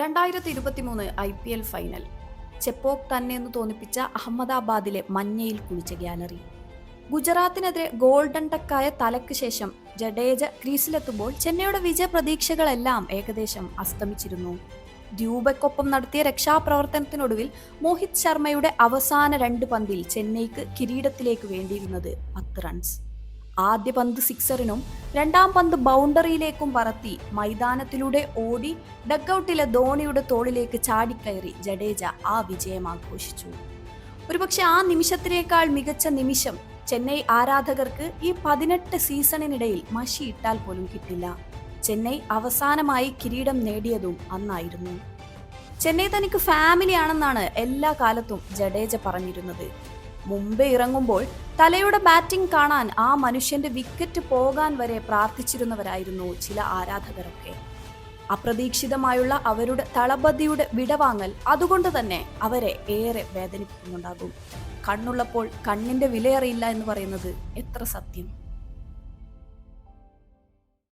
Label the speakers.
Speaker 1: രണ്ടായിരത്തി ഇരുപത്തി മൂന്ന് I P L final. Chepauk തന്നെ എന്ന് തോന്നിപ്പിച്ച അഹമ്മദാബാദിലെ മഞ്ഞയിൽ കുളിച്ച ഗ്യാലറി. ഗുജറാത്തിനെതിരെ ഗോൾഡൻ ടക്കായ തലയ്ക്ക് ശേഷം ജഡേജ ക്രീസിലെത്തുമ്പോൾ ചെന്നൈയുടെ വിജയ പ്രതീക്ഷകളെല്ലാം ഏകദേശം അസ്തമിച്ചിരുന്നു. ദ്യൂബയ്ക്കൊപ്പം നടത്തിയ രക്ഷാപ്രവർത്തനത്തിനൊടുവിൽ മോഹിത് ശർമ്മയുടെ അവസാന രണ്ട് പന്തിൽ ചെന്നൈക്ക് കിരീടത്തിലേക്ക് വേണ്ടിയിരുന്നത് പത്ത് റൺസ് ആദ്യ പന്ത് സിക്സറിനും രണ്ടാം പന്ത് ബൗണ്ടറിയിലേക്കും പറത്തി മൈതാനത്തിലൂടെ ഓടി ഡഗ്ഔട്ടിലെ ധോണിയുടെ തോളിലേക്ക് ചാടിക്കയറി ജഡേജ ആ വിജയം ആഘോഷിച്ചു. ഒരുപക്ഷെ ആ നിമിഷത്തിനേക്കാൾ മികച്ച നിമിഷം ചെന്നൈ ആരാധകർക്ക് ഈ പതിനെട്ട് സീസണിനിടയിൽ മഷി ഇട്ടാൽ പോലും കിട്ടില്ല. ചെന്നൈ അവസാനമായി കിരീടം നേടിയതും അന്നായിരുന്നു. ചെന്നൈ തനിക്ക് ഫാമിലി ആണെന്നാണ് എല്ലാ കാലത്തും ജഡേജ പറഞ്ഞിരുന്നത്. മുമ്പേ ഇറങ്ങുമ്പോൾ തലയുടെ ബാറ്റിംഗ് കാണാൻ ആ മനുഷ്യന്റെ വിക്കറ്റ് പോകാൻ വരെ പ്രാർത്ഥിച്ചിരുന്നവരായിരുന്നു ചില ആരാധകരൊക്കെ. അപ്രതീക്ഷിതമായുള്ള അവരുടെ തളപതിയുടെ വിടവാങ്ങൽ അതുകൊണ്ട് തന്നെ അവരെ ഏറെ വേദനിപ്പിക്കുന്നുണ്ടാകും. കണ്ണുള്ളപ്പോൾ കണ്ണിന്റെ വിലയറിയില്ല എന്ന് പറയുന്നത് എത്ര സത്യം?